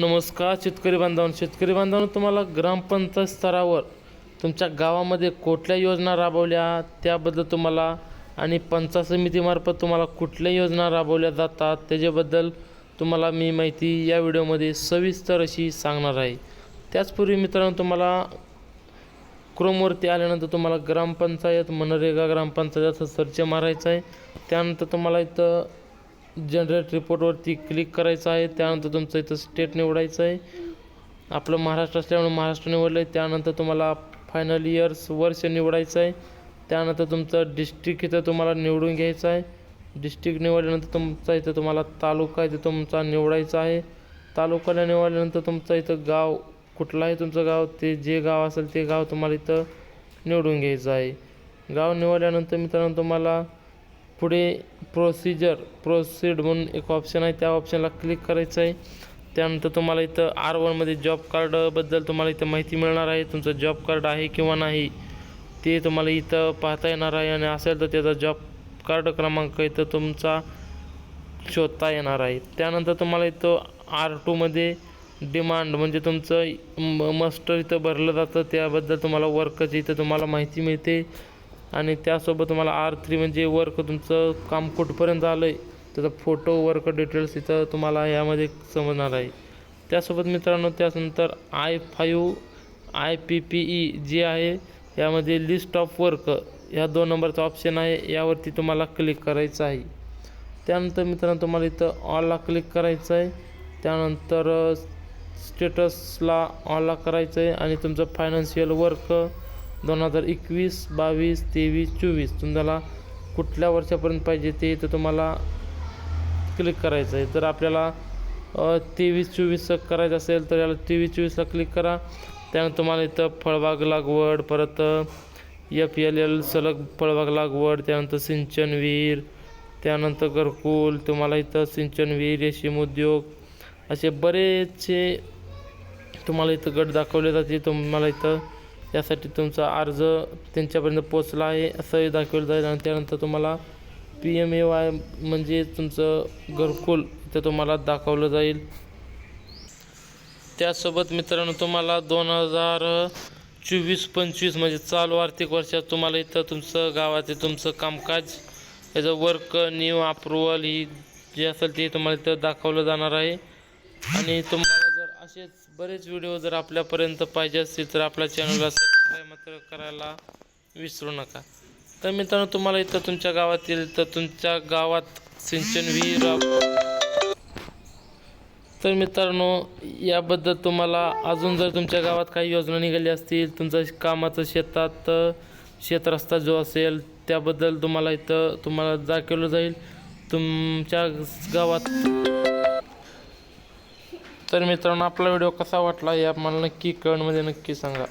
नमस्कार शेतकरी बांधवांनो. शेतकरी बांधवांनो तुम्हाला ग्रामपंचायत स्तरावर तुमच्या गावामध्ये कुठल्या योजना राबवल्या? त्याबद्दल तुम्हाला आणि पंचायत समितीमार्फत तुम्हाला कुठल्या योजना राबवल्या जातात? त्याच्याबद्दल तुम्हाला मी माहिती या व्हिडिओमध्ये सविस्तर अशी सांगणार आहे. त्याचपूर्वी मित्रांनो तुम्हाला क्रोमवरती आल्यानंतर तुम्हाला ग्रामपंचायत मनरेगा ग्रामपंचायत असं सर्च मारायचं आहे. त्यानंतर तुम्हाला इथं जनरेट रिपोर्टवरती क्लिक करायचं आहे. त्यानंतर तुमचं इथं स्टेट निवडायचं आहे. आपलं महाराष्ट्र असल्यामुळे महाराष्ट्र निवडलं आहे त्यानंतर तुम्हाला फायनल इयर्स वर्ष निवडायचं आहे. त्यानंतर तुमचं डिस्ट्रिक्ट इथं तुम्हाला निवडून घ्यायचं आहे. डिस्ट्रिक्ट निवडल्यानंतर तुमचा इथं तुम्हाला तालुका इथं तुमचा निवडायचा आहे. तालुक्याला निवडल्यानंतर तुमचं इथं गाव कुठलं आहे तुमचं गाव? ते जे गाव असेल ते गाव तुम्हाला इथं निवडून घ्यायचं आहे. गाव निवडल्यानंतर मित्रांनो तुम्हाला पुढे प्रोसिजर प्रोसीड म्हणून एक ऑप्शन आहे. त्या ऑप्शनला क्लिक करायचं आहे. त्यानंतर तुम्हाला इथं आर वनमध्ये जॉब कार्डबद्दल तुम्हाला इथं माहिती मिळणार आहे. तुमचं जॉब कार्ड आहे किंवा नाही ते तुम्हाला इथं पाहता येणार आहे. आणि असेल तर त्याचा जॉब कार्ड क्रमांक इथं तुमचा शोधता येणार आहे. त्यानंतर तुम्हाला इथं आर टूमध्ये डिमांड म्हणजे तुमचं म मस्टर इथं भरलं जातं. त्याबद्दल तुम्हाला वर्कची इथं तुम्हाला माहिती मिळते. आणि त्यासोबत तुम्हाला आर थ्री म्हणजे वर्क तुमचं काम कुठपर्यंत आलं आहे त्याचा फोटो वर्क डिटेल्स इथं तुम्हाला यामध्ये समजणार आहे. त्यासोबत मित्रांनो त्यानंतर I five I P P E जे आहे यामध्ये लिस्ट ऑफ वर्क ह्या दोन नंबरचा ऑप्शन आहे यावरती तुम्हाला क्लिक करायचं आहे. त्यानंतर मित्रांनो तुम्हाला इथं ऑलला क्लिक करायचं आहे. त्यानंतर स्टेटसला ऑलला करायचं आहे आणि तुमचं फायनान्शियल वर्क दोन हजार एकवीस बावीस तेवीस चोवीस. तुम्हाला कुठल्या वर्षापर्यंत पाहिजे ते तर तुम्हाला क्लिक करायचं आहे. तर आपल्याला तेवीस चोवीसचं करायचं असेल तर याला तेवीस चोवीसला क्लिक करा. त्यानंतर तुम्हाला इथं फळबाग लागवड परत एफ एल एल सलग फळबाग लागवड त्यानंतर सिंचन विहीर त्यानंतर घरकुल तुम्हाला इथं सिंचन विहीर रेशीम उद्योग असे बरेचसे तुम्हाला इथं गट दाखवले जाते तुम्हाला इथं यासाठी तुमचा अर्ज त्यांच्यापर्यंत पोचला आहे असंही दाखवलं जाईल. आणि त्यानंतर तुम्हाला पी एम ए वाय म्हणजे तुमचं घरकुल ते तुम्हाला दाखवलं जाईल. त्यासोबत मित्रांनो तुम्हाला दोन हजार चोवीस पंचवीस म्हणजे चालू आर्थिक वर्षात तुम्हाला इथं तुमचं गावाचे तुमचं कामकाज याचं वर्क न्यू अप्रुव्हल ही जे असेल ते तुम्हाला इथं दाखवलं जाणार आहे. आणि तुम्हाला असेच बरेच व्हिडिओ जर आपल्यापर्यंत पाहिजे असतील तर आपल्या चॅनलला सबस्क्राईब मात्र करायला विसरू नका. तर मित्रांनो तुम्हाला इथं तुमच्या गावातील तर तुमच्या गावात सिंचन विहीर तर मित्रांनो याबद्दल तुम्हाला अजून जर तुमच्या गावात काही योजना निघाली असतील तुमचं कामाचं शेतात शेत रस्ता जो असेल त्याबद्दल तुम्हाला इथं तुम्हाला दाखवलं जाईल. तुमच्या गावात तर मित्रांनो आपला व्हिडिओ कसा वाटला हे आम्हाला नक्की कमेंटमध्ये नक्की सांगा.